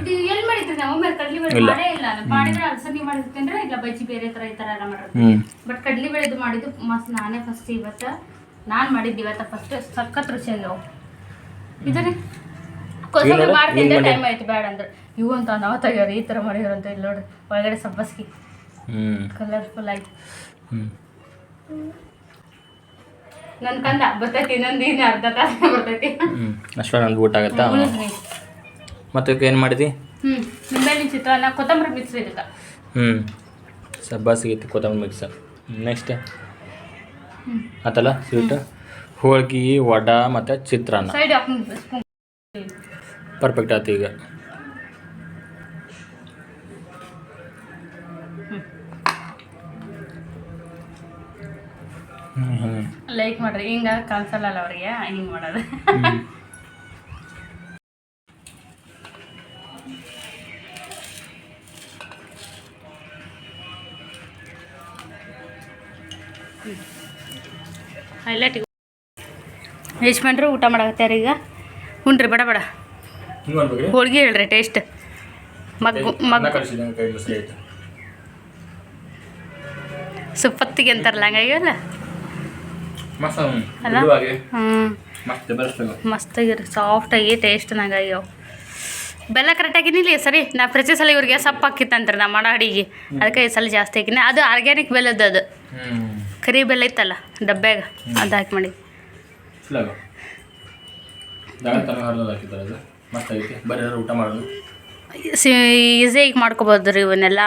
ಇದು ಎಲ್ಲಿ ಮಾಡಿದ್ರಿ? ನಾವು ಒಮ್ಮೆ ಕಡ್ಲಿ ಬೇಳೆ ಇಲ್ಲ. ಮಾಡೇ ಇಲ್ಲ. ನಾನ್ ಮಾಡಿದ್ರೆ ಅಲಸಂದಿ ಮಾಡಿರ್ತೀನಿ ಇಲ್ಲ ಬಜ್ಜಿ ಬೇರೆ ತರ ಈ ತರ ಎಲ್ಲ ಮಾಡಿರ್ತೀನಿ ಬಟ್ ಕಡ್ಲಿ ಬೇಳೆದು ಮಾಡಿದ್ದು ಮಸ್ತ್ ನಾನೇ ಫಸ್ಟ್ ಇವತ್ತ. ನಾನ್ ಮಾಡಿದ್ದು ಇವತ್ತ ಫಸ್ಟ್ ಸಖತ್ ರುಚಿ ಆಗ್ಯಾವ ಇದರಿ? ಕೊಸಂಬರಿ ಮಾಡ್ತಿದ್ದೆ ಟೈಮ್ ಆಯ್ತು ಬೇಡ ಅಂದ್ರೆ. ಇವು ಅಂತ ನಾವು ತೆಗಿಯೋರು ಈ ಥರ ಮಾಡಿದ್ರು ಅಂತ ಇಲ್ಲಿ ನೋಡ್ರಿ. ಒಳಗಡೆ ಸಬ್ಬಸ್ಗಿ ಕಲರ್ಫುಲ್ ಆಯ್ತು ಹ್ಞೂ ನನ್ ಕಂದ ಬರ್ತೈತಿ ಇನ್ನೊಂದು ಇನ್ನು ಅರ್ಧ ತಾಸು ಬರ್ತೈತಿ. ಹ್ಞೂ ಅಷ್ಟೇ ನಂದು ಊಟ ಆಗತ್ತಾ? ಮತ್ತೆ ಏನು ಮಾಡಿದಿ? ಹ್ಞೂ ನಿಂಬೆಹಣ್ಣಿನ ಚಿತ್ರಾನ್ನ ಕೊತ್ತಂಬರಿ ಮಿಕ್ಸ್ ಇದಕ್ಕೆ ಹ್ಞೂ ಸಬ್ಬಾಸಿಗೆ ಕೊತ್ತಂಬರಿ ಮಿಕ್ಸ್ ನೆಕ್ಸ್ಟ್ ಆತಲ್ಲ ಸ್ವೀಟ್ ಹೋಳ್ಗಿ ವಡ ಮತ್ತು ಚಿತ್ರಾನ್ನ. ಪರ್ಫೆಕ್ಟ್ ಆಯ್ತು ಈಗ. ಲೈಕ್ ಮಾಡ್ರಿ. ಹಿಂಗ ಕನ್ಸಲ್ಲ ಅವ್ರಿಗೆ ಹಿಂಗೆ ಮಾಡೋದು. ಹೈಲೈಟ್ ಯಜಮಾನ್ರು ಊಟ ಮಾಡಕತ್ತಾರೆ ಈಗ? ಹುಣ್ರಿ ಬಡ ಬಡ. ಹೋಳಿಗೆ ಹೇಳ್ರಿ ಟೇಸ್ಟ್ ಮಗ್ಗು ಮಗ್ಗು. ಸುಪ್ಪತ್ತಿಗೆ ಅಂತಾರಲ್ಲ ಹಂಗಾಗಿಲ್ಲ ಮಸ್ತ್ ಅಲ್ಲ? ಹ್ಞೂ. ಮಸ್ತಾಗಿರಿ ಸಾಫ್ಟಾಗಿ ಟೇಸ್ಟ್ ನಂಗಾಗ್ಯಾವ ಬೆಲ್ಲ ಕರೆಕ್ಟ್ ಆಗಿನಿಲ್ಲ ಈ ಸರಿ? ನಾ ಪ್ರತಿ ಸಲ ಇವ್ರಿಗೆ ಸಪ್ಪು ಹಾಕಿತ್ತಂತ್ರಿ ನಾ ಮಾಡೋ ಅಡಿಗೆ. ಅದಕ್ಕೆ ಈ ಸಲ ಜಾಸ್ತಿ ಹಾಕಿನಿ ಅದು ಆರ್ಗ್ಯಾನಿಕ್ ಬೆಲ್ಲದ್ದು ಅದು. ಕರಿ ಬೆಲ್ಲ ಇತ್ತಲ್ಲ ಡಬ್ಬ್ಯಾಗ. ಅದು ಹಾಕಿ ಮಾಡಿ ಸ್ಲಾಗ ಜಾಗ ತನಕ ಹರಿದು ಹಾಕಿದ್ದಾರೆ ಅದು ಮತ್ತೆ ಐತೆ ಬರ್ರಿ ಊಟ ಮಾಡೋದು? ಈಸಿಯಾಗಿ ಮಾಡ್ಕೊಬೋದು ರೀ ಇವನ್ನೆಲ್ಲ.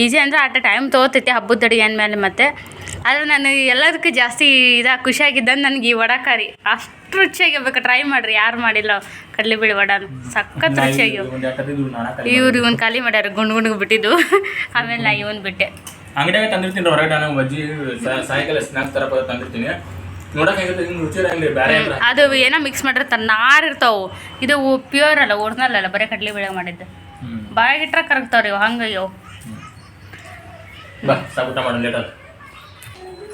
ಈಸಿ ಅಂದರೆ ಅಟ್ ಟೈಮ್ ತೊಗೋತೈತಿ ಹಬ್ಬದ ಅಡುಗೆ ಅಂದಮೇಲೆ ಮತ್ತೆ. ಆದರೆ ನಾನು ಎಲ್ಲದಕ್ಕೂ ಜಾಸ್ತಿ ಇದಾಗ ಖುಷಿಯಾಗಿದ್ದಂದು ನನಗೆ ಈ ವಡಕಾರಿ ಅಷ್ಟು ರುಚಿಯಾಗಿರ್ಬೇಕು ಟ್ರೈ ಮಾಡಿರಿ ಯಾರು ಮಾಡಿಲ್ಲ ಕಡಲೆಬೇಳೆ ವಡ ಸಖತ್ ರುಚಿಯಾಗಿ ಇವ್ರು ಇವನ್ ಖಾಲಿ ಮಾಡ್ಯಾರ ಗುಂಡು ಗುಂಡ್ಗೆ ಬಿಟ್ಟಿದ್ದು. ಆಮೇಲೆ ನಾ ಇವನ್ ಬಿಟ್ಟೆ. ಅಂಗಡಿಯಾಗ ತಂದಿರ್ತೀನಿ ಹೊರಗಡೆ ನಾನು ಬಜ್ಜಿ ಸಾಯಂಕಾಲ ಸ್ನಾಕ್ಸ್ ಪದ ತಂದಿರ್ತೀನಿ. ಹಿಂಗೆ ರುಚಿ ಇರಂಗಿಲ್ಲ ಬೇರೆ ಅದು ಏನೋ ಮಿಕ್ಸ್ ಮಾಡಿರ್ತಾರೆ ನಾರ್ ಇರ್ತಾವು. ಇದು ಪ್ಯೂರ್ ಅಲ್ಲ ಒರಿಜಿನಲ್ ಅಲ್ಲ ಬರೀ ಕಡಲೆಬೇಳೆ ಮಾಡಿದ್ದು. ಹ್ಞೂ ಬಾಯಾಗಿಟ್ರೆ ಕರಗ್ತಾವ್ರಿ ಇವು ಹಂಗಾಗ್ಯವು ಬಾ ಸಾಕು ಊಟ ಮಾಡೋಣ ಲೇಟ್ ಆಯ್ತು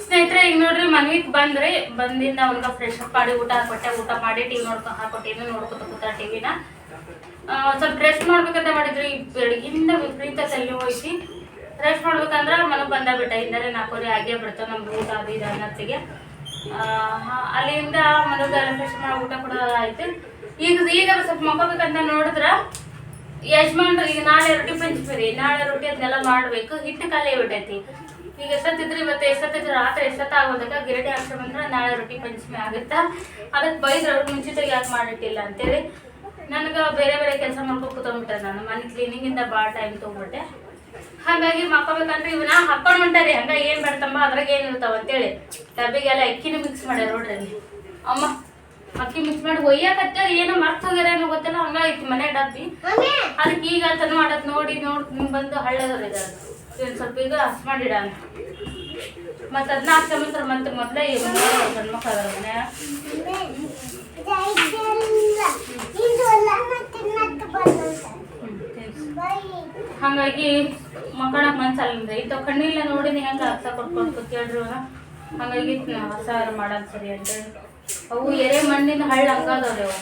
ಸ್ನೇಹಿತರೆ ಈಗ ನೋಡ್ರಿ ಮನೆಗ್ ಬಂದ್ರಿ ಬಂದಿಂದ ಅವ್ನಿಗೆ ಫ್ರೆಶ್ ಅಪ್ ಮಾಡಿ ಊಟ ಹಾಕೊಟ್ಟೆ ಊಟ ಮಾಡಿ ಟಿವಿ ನೋಡ್ಕೊ ಹಾಕೊಟ್ಟೆ ನೋಡ್ಕೊತ ಕೂತ ಟಿವಿನ ಸ್ವಲ್ಪ ರೆಸ್ಟ್ ಮಾಡ್ಬೇಕಂತ ಮಾಡಿದ್ರಿ ಬೆಳಗಿಂದ ವಿಪರೀತ ತಲೆ ಹೋಯ್ತಿ ರೆಸ್ಟ್ ಮಾಡ್ಬೇಕಂದ್ರ ಮನಗೆ ಬಂದ ಬಿಟ್ಟ ಹಿಂದರೆ ನಾಲ್ಕೂವರೆ ಆಗೇ ಬಿಡ್ತಾವ ನಮ್ಗೆ ಊಟ ಅದು ಇದು ಅನ್ನತ್ತಿಗೆ. ಅಲ್ಲಿಂದ ಮನಗೆಲ್ಲ ಫ್ರೆಶ್ ಮಾಡಿ ಊಟ ಕೂಡ ಆಯ್ತು. ಈಗ ಈಗ ಸ್ವಲ್ಪ ಮಕ್ಕೋಬೇಕಂತ ನೋಡಿದ್ರೆ, ಯಜಮಾನ್ರು ಈಗ ನಾಳೆ ರೊಟ್ಟಿ ಪಂಚ್ಬೇರಿ ನಾಳೆ ರೊಟ್ಟಿ ಅದನ್ನೆಲ್ಲ ಮಾಡ್ಬೇಕು. ಹಿಟ್ಟು ಖಾಲಿ ಬಿಟ್ಟೈತಿ. ಈಗ ಎಷ್ಟೊತ್ತಿದ್ರಿ ಮತ್ತೆ ಎಷ್ಟೊತ್ತಿದ್ರು? ರಾತ್ರಿ ಎಷ್ಟೊತ್ತ ಆಗೋದಕ್ಕ ಗಿರಟಿ ಹಾಕ್ಸ ಬಂದ್ರೆ ನಾಳೆ ರೊಟ್ಟಿ ಪಂಚಮಿ ಆಗುತ್ತಾ? ಅದಕ್ಕೆ ಬೈದ್ರೆ ಅವ್ರಿಗೆ ಮುಂಚಿತವಾಗಿ ಯಾಕೆ ಮಾಡಿಟ್ಟಿಲ್ಲ ಅಂತೇಳಿ. ನನಗೆ ಬೇರೆ ಬೇರೆ ಕೆಲಸ ಮಾಡ್ಕೊಂಡು ಕೂತ್ಕೊಂಡ್ಬಿಟ್ಟೆ ನಾನು. ಮನೆ ಕ್ಲೀನಿಂಗಿಂದ ಭಾಳ ಟೈಮ್ ತೊಗೊಂಡ್ಬಿಟ್ಟೆ. ಹಾಗಾಗಿ ಮಕ್ಕೋಬೇಕಂದ್ರೆ ಇವನ್ನ ಹಾಕೊಂಡು ಹೊಂಟಾರಿ ಹಂಗ ಏನ್ ಬೇಡ್ತಂಬ ಅದ್ರಾಗ ಏನ್ ಇರ್ತಾವ ಅಂತೇಳಿ. ಡಬ್ಬಿಗೆಲ್ಲ ಅಕ್ಕಿನ ಮಿಕ್ಸ್ ಮಾಡ್ಯಾರ ನೋಡ್ರಿ ಅಲ್ಲಿ. ಅಮ್ಮ. ಅಕ್ಕಿ ಮಿಕ್ಸ್ ಮಾಡಿ ಒಯ್ಯಕತ್ತ ಏನೋ ಮರ್ತ ಹೋಗ್ಯಾರ ಏನೋ ಗೊತ್ತಿಲ್ಲ ಹಂಗಾಗಿತ್ತು ಮನೆ ಡಬ್ಬಿ ಅದಕ್ಕೆ ಈಗ ಅಂತ ಮಾಡತ್ ನೋಡಿ ನೋಡಿ ಬಂದು ಹಳ್ಳದವ್ರ ಇದಾರೆ. ಇವ್ನು ಸ್ವಲ್ಪ ಈಗ ಹಸ್ ಮಾಡಿಡ ಅಂತ. ಮತ್ತೆ ಅದನ್ನ ಹಾಕ್ಕೊಂಬಂತಾರೆ ಮತ್ತೆ ಮೊದಲೇ ಗಂಡು ಮಕ್ಕಳು ಅದಾರ ಮನೆ. ಇದು ಎಲ್ಲ ತಿನ್ನಕ್ಕೆ ಬಂದಂತೆ ಬೈ ಹಾಗಾಗಿ ಮಕ್ಕಳಕ್ಕೆ ಮನ್ಸಲ್ಲ ಇತ್ತು ಕಣ್ಣಿಲ್ಲ ನೋಡಿ ನೀ ಹೆಂಗೆ ಅರ್ಥ ಕೊಟ್ಕೊಂಡು ಕೂತ್ಕೇಳ್ರಿ. ಹಾಗಾಗಿ ಹೊಸ ಮಾಡೋದು ಸರಿ ಅಂತ ಅವು ಎರೆ ಮಣ್ಣಿನ ಹಳ್ಳ ಹಂಗಾದವ್ರಿ ಅವು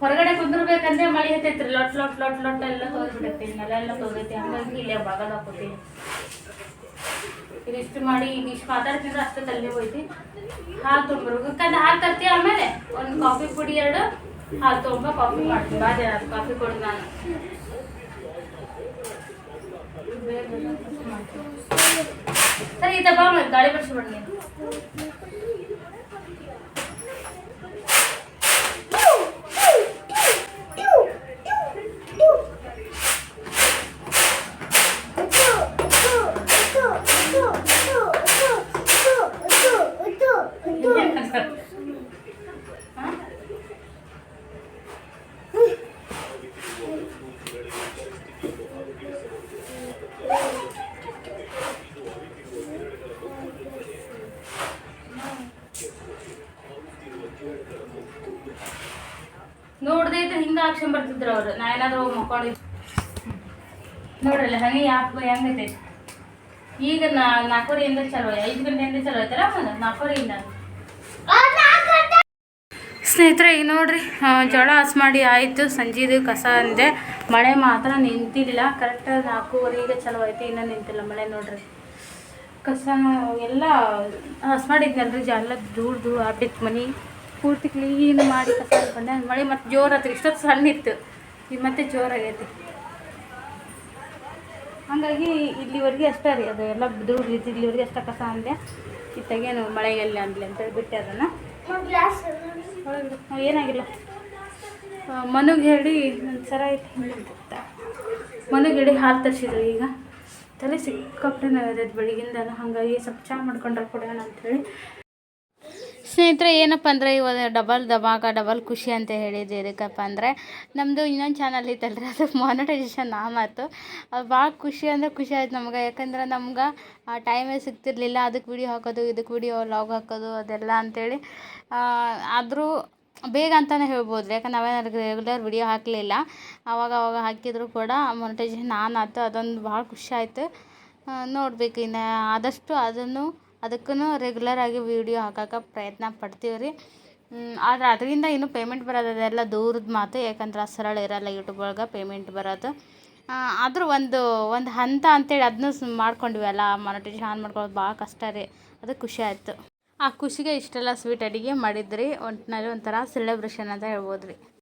ಹೊರಗಡೆ ಕುಂದಿರ್ಬೇಕಂದ್ರೆ ಮಳೆ ಹತ್ತೈತ್ರಿ. ಲೊಟ್ ಲೊಟ್ ಲೊಟ್ ಲೊಟ್ ಎಲ್ಲ ತೋದ್ಬಿಟ್ಟೈತಿ ನೆಲ ಎಲ್ಲ ತೋದೈತಿ ಹಂಗಾಗಿ ಇಲ್ಲೇ ಬಾಗಲ್ ಹಾಕೋತೀನಿ ಇದಿಷ್ಟು ಮಾಡಿ ಈಗ ಇಷ್ಟು ಮಾತಾಡ್ತಿದ್ರೆ ಅಷ್ಟೇ ತಲೆ ಹೋಯ್ತಿ. ಹಾಲು ಯಾಕಂದ್ರೆ ಹಾಲು ತರ್ತೀವಿ ಆಮೇಲೆ? ಒಂದು ಕಾಫಿ ಪುಡಿ ಎರಡು. ಹಾಲು ತೊಗೊಂಬ ಕಾಫಿ ಮಾಡ್ತೀನಿ ಬಾ ಜನ ಕಾಫಿ ಕೊಡು ನಾನು ಬೇಗ ಬೇಗ ಕಾಫಿ ಮಾಡ್ತೀನಿ. ಸರಿ ಇದ ಬಾ ಮತ್ತೆ ಗಾಳಿ ಬರ್ಸ್ಬಿಡ್ ನೀನು ಹಾ? ನೋಡ್ದೆ ಇದ್ರೆ ಹಿಂಗ ಆಕ್ಷನ್ ಬರ್ತಿದ್ರು ಅವ್ರು ನಾ ಏನಾದ್ರು ಮಕ್ಕೊಂಡಿದ್ ನೋಡ್ರಲ್ಲ ಹಂಗೆ ಹೆಂಗ ಹೆಂಗೈತೆ ಈಗ ನಾ ನಾಲ್ಕೂವರೆಯಿಂದ ಚಲೋ ಐದು ಗಂಟೆಯಿಂದ ಚಲೋ ಐತಲ್ಲ ನಾಲ್ಕೂವರೆಯಿಂದ ಸ್ನೇಹಿತರೆ ಈಗ ನೋಡ್ರಿ ಜೋಳ ಹಸ್ ಮಾಡಿ ಆಯಿತು. ಸಂಜೆದು ಕಸ ಅಂದೆ. ಮಳೆ ಮಾತ್ರ ನಿಂತಿಲ್ಲ ಕರೆಕ್ಟ್ ನಾಲ್ಕೂವರೆಗೆ ಚಲೋ ಐತಿ. ಇನ್ನೂ ನಿಂತಿಲ್ಲ ಮಳೆ ನೋಡ್ರಿ. ಕಸ ಎಲ್ಲ ಹಸ್ ಮಾಡಿದ್ನಲ್ರಿ ಎಲ್ಲ ಧೂಳು ಧೂಳು ಆಗ್ಬಿಟ್ಟು ಮನೆ. ಪೂರ್ತಿ ಕ್ಲೀನ್ ಮಾಡಿ ಕಸ ಬಂದೆ. ಮಳೆ ಮತ್ತೆ ಜೋರಾತ್ರಿ. ಇಷ್ಟೊತ್ತು ಸಣ್ಣ ಇತ್ತು. ಈಗ ಮತ್ತೆ ಜೋರಾಗೈತಿ. ಹಾಗಾಗಿ ಇಲ್ಲಿವರೆಗೆ ಅಷ್ಟೇ ರೀ, ಅದು ಎಲ್ಲ ರೀತಿ ಇಲ್ಲಿವರೆಗೆ ಅಷ್ಟೇ ಕಸ ಅಂದೆ. ಇತ್ತಾಗೇನು ಮಳೆಗೆಲ್ಲ ಅಂದ್ಲಿ ಅಂತೇಳಿ ಬಿಟ್ಟೆ ಅದನ್ನು. ಏನಾಗಿಲ್ಲ. ಮನುಗೆ ಹೇಳಿ ಸರ ಐತಿ ಮನುಗೆ ಹೇಳಿ ಹಾಲು ತರಿಸಿದ್ರು ಈಗ. ತಲೆ ಸಿಕ್ಕಾಪಟ್ಟೆ ನೋವೈತೆ ಬೆಳಗಿಂದ ಹಾಗಾಗಿ ಸ್ವಲ್ಪ ಚಹಾ ಮಾಡ್ಕೊಂಡ್ರೆ ಕೊಡೋಣ ಅಂಥೇಳಿ ಸ್ನೇಹಿತರೆ, ಏನಪ್ಪ ಅಂದರೆ ಇವಾಗ ಡಬಲ್ ದಬಾಕ ಡಬಲ್ ಖುಷಿ ಅಂತ ಹೇಳಿದ್ದು ಎದಕ್ಕಪ್ಪ ಅಂದರೆ ನಮ್ಮದು ಇನ್ನೊಂದು ಚಾನಲ್ ಐತಲ್ರಿ, ಅದು ಮಾನಿಟೈಸೇಷನ್ ಆಮಾತು ಅದು ಭಾಳ ಖುಷಿ ಅಂದರೆ ಖುಷಿ ಆಯ್ತು ನಮ್ಗೆ. ಯಾಕಂದ್ರೆ ನಮ್ಗೆ ಟೈಮೇ ಸಿಗ್ತಿರ್ಲಿಲ್ಲ. ಅದಕ್ಕೆ ವಿಡಿಯೋ ಹಾಕೋದು ಇದಕ್ಕೆ ವಿಡಿಯೋ ಲಾಗ್ ಹಾಕೋದು, ಅದೆಲ್ಲ ಅಂತೇಳಿ. ಆದರೂ ಬೇಗ ಅಂತಲೇ ಹೇಳ್ಬೋದು ಯಾಕಂದ್ರೆ ನಾವೇನಾದ್ರು ರೆಗ್ಯುಲರ್ ವಿಡಿಯೋ ಹಾಕಲಿಲ್ಲ. ಅವಾಗ ಅವಾಗ ಹಾಕಿದ್ರು ಕೂಡ ಮಾನಿಟೈಸೇಷನ್ ಆನ್ ಆಯ್ತು ಅದೊಂದು ಭಾಳ ಖುಷಿ ಆಯಿತು. ನೋಡಬೇಕು ಇನ್ನು ಆದಷ್ಟು ಅದನ್ನು ಅದಕ್ಕೂ ರೆಗ್ಯುಲರಾಗಿ ವೀಡಿಯೋ ಹಾಕಕ್ಕೆ ಪ್ರಯತ್ನ ಪಡ್ತೀವಿ ರೀ. ಆದ್ರೆ ಅದರಿಂದ ಇನ್ನೂ ಪೇಮೆಂಟ್ ಬರೋದು ಅದೆಲ್ಲ ದೂರದ ಮಾತು. ಯಾಕಂದ್ರೆ ಸರಳ ಇರಲ್ಲ ಯೂಟ್ಯೂಬ್ ಒಳಗೆ ಪೇಮೆಂಟ್ ಬರೋದು. ಆದರೂ ಒಂದು ಒಂದು ಹಂತ ಅಂತೇಳಿ ಅದನ್ನೂ ಸ್ ಮಾಡ್ಕೊಂಡ್ವಲ್ಲ ಮಾನಿಟೈಸೇಷನ್ ಆನ್ ಮಾಡ್ಕೊಳ್ಳೋದು ಭಾಳ ಕಷ್ಟ ರೀ. ಅದು ಖುಷಿ ಆಯಿತು. ಆ ಖುಷಿಗೆ ಇಷ್ಟೆಲ್ಲ ಸ್ವೀಟ್ ಅಡುಗೆ ಮಾಡಿದ್ರಿ. ಒಟ್ಟಿನಲ್ಲಿ ಒಂಥರ ಸೆಲೆಬ್ರೇಷನ್ ಅಂತ ಹೇಳ್ಬೋದು ರೀ.